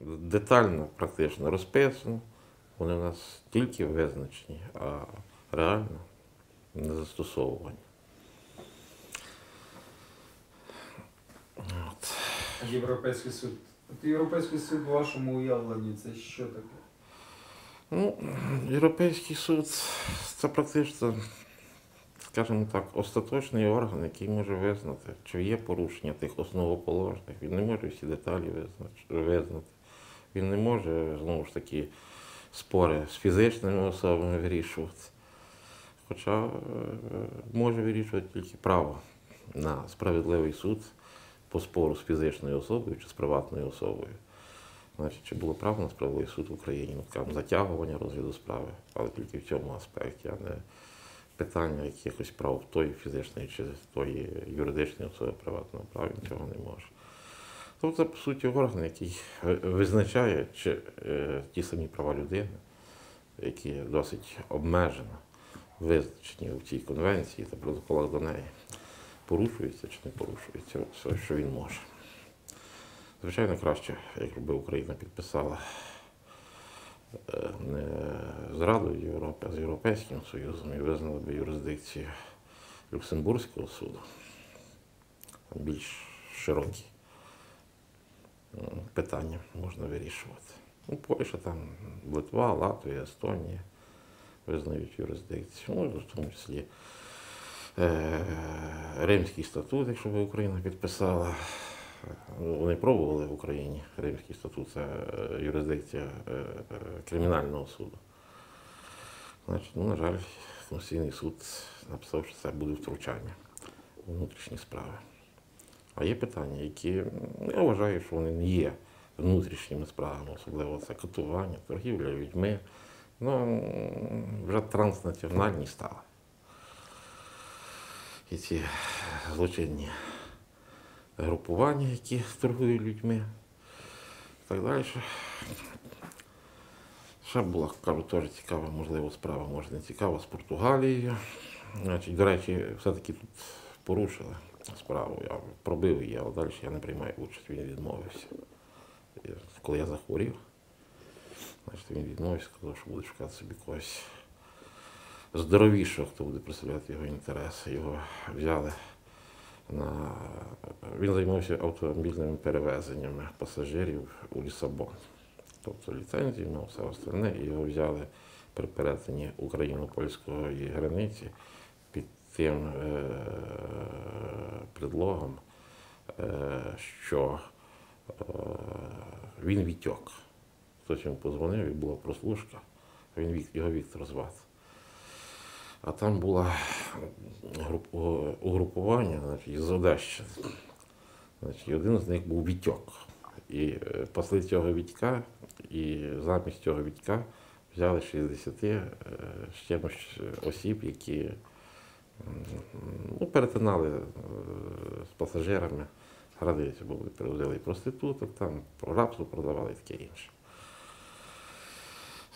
детально практично розписано. Вони у нас тільки визначені, а реально не застосовувані. От. Європейський суд. От Європейський суд в вашому уявленні це що таке? Ну, Європейський суд це практично, скажімо так, остаточний орган, який може визнати, чи є порушення тих основоположних. Він не може всі деталі визнати. Він не може, знову ж таки, спори з фізичними особами вирішувати. Хоча е, може вирішувати тільки право на справедливий суд по спору з фізичною особою чи з приватною особою. Значить, чи було право на справедливий суд в Україні, ну, там затягування розгляду справи, але тільки в цьому аспекті, а не питання якихось прав тої фізичної чи тої юридичної особи приватного права, він цього не може. Тобто це, по суті, орган, який визначає, чи е, ті самі права людини, які досить обмежено визначені в цій конвенції та протоколах до неї, порушуються чи не порушуються, все, що він може. Звичайно, краще, якби Україна підписала е, не з Радою Європи, а з Європейським Союзом і визнала би юрисдикцію Люксембурзького суду. Більш широкі питання можна вирішувати. Ну, Польща, там, Литва, Латвія, Естонія визнають юрисдикцію. Ну, в тому числі е, Римський статут, якщо б Україна підписала. Ну, Вони пробували в Україні Римський статут, це е, юрисдикція е, е, кримінального суду. Значить, ну, на жаль, Конституційний суд написав, що це буде втручання у внутрішні справи. А є питання, які ну, я вважаю, що вони не є внутрішніми справами, особливо це катування, торгівля людьми. Ну, вже транснаціональні стали. І ці злочинні групування, які торгують людьми і так далі. Ще була, кажу, теж цікава, можливо, справа, може не цікава, з Португалією. Значить, до речі, все-таки тут порушили справу. Я пробив її, але далі я не приймаю участь, він відмовився. Коли я захворів, значить, він відмовився, сказав, що буде шукати собі когось здоровішого, хто буде представляти його інтереси. Його взяли на він займався автомобільними перевезеннями пасажирів у Лісабон. Тобто ліцензію мав все остальне, і його взяли при перетині україно-польської границі під тим е- предлогом, е- що е- він відтік. Хтось йому позвонив і була прослушка, він його Віктор звати. А там була угрупування значить, з Одещини. Значить, один з них був Вітьок. І е, пасли цього Вітька, і замість цього Вітька взяли 60 е, чимось осіб, які ну, перетинали е, з пасажирами границю, бо вони перевозили і проституток, там рабство продавали і таке інше.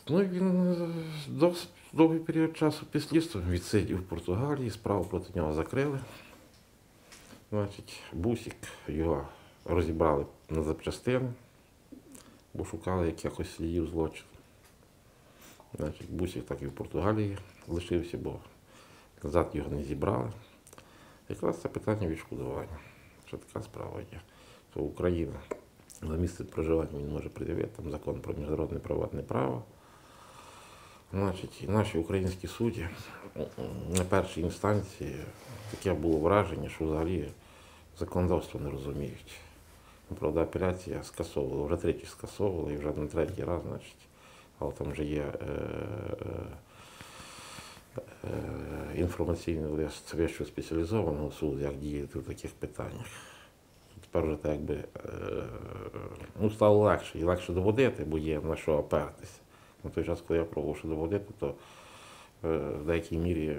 Ну і він е, досить довгий період часу слідством відсидів в Португалії, справу проти нього закрили. Значить, бусик його розібрали на запчастини, бо шукали якихось слідів злочину. Значить, бусик так і в Португалії лишився, бо назад його не зібрали. Якраз це питання відшкодування. Що така справа є. То Україна за місце проживання він може пред'явити там закон про міжнародне приватне право. Значить, і наші українські судді на першій інстанції таке було враження, що взагалі законодавство не розуміють. Правда, апеляція скасовувала, вже тричі скасовувала і вже на третій раз, значить, але там вже є е, е, інформаційний лист вищого спеціалізованого суду, як діяти в таких питаннях. Тепер вже так якби е, ну, стало легше і легше доводити, бо є на що опертися. На той час, коли я пробував що доводити, то е, в деякій мірі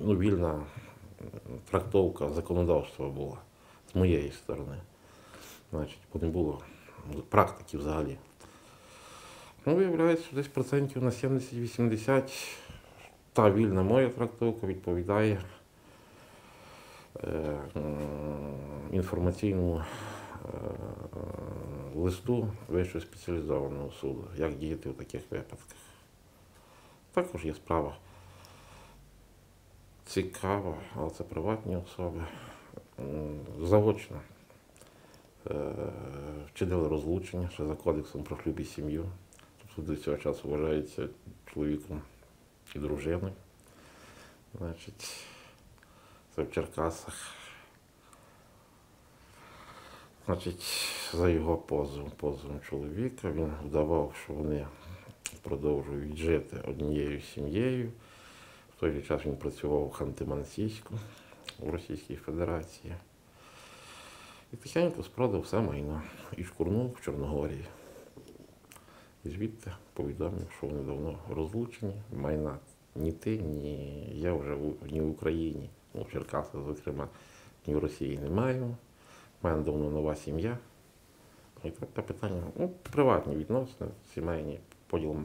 ну, вільна трактовка законодавства була з моєї сторони. Значить, бо не було практики взагалі. Ну, виявляється, що десь процентів на 70-80 та вільна моя трактовка відповідає е, інформаційному е, листу Вищого спеціалізованого суду, як діяти в таких випадках. Також є справа цікава, але це приватні особи. Заочно е, вчинили розлучення ще за кодексом про шлюб і сім'ю. Тобто до цього часу вважається чоловіком і дружиною. Значить, це в Черкасах. Значить, за його позовом, позовом чоловіка, він вдавав, що вони продовжують жити однією сім'єю. В той же час він працював в Ханти-Мансійську у Російській Федерації. І тихенько спродав все майно і шкурнув в Чорногорії. І звідти повідомив, що вони давно розлучені, майна ні ти, ні я вже ні в Україні, ну, в Черкасах, зокрема, ні в Росії не маю. У мене давно нова сім'я. І таке питання, ну, приватні відносини, сімейні, поділ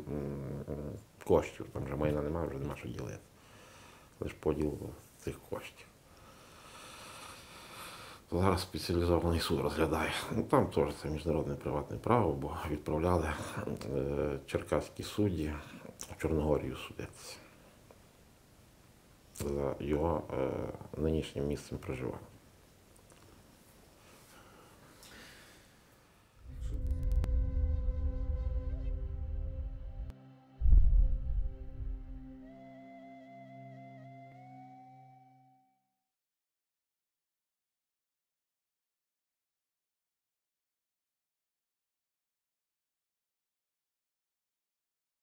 коштів, там вже майна немає, вже нема що ділити. Лише поділ цих коштів. Зараз спеціалізований суд розглядає. Ну, там теж це міжнародне приватне право, бо відправляли е, черкаські судді в Чорногорію судитися за його е, нинішнім місцем проживання.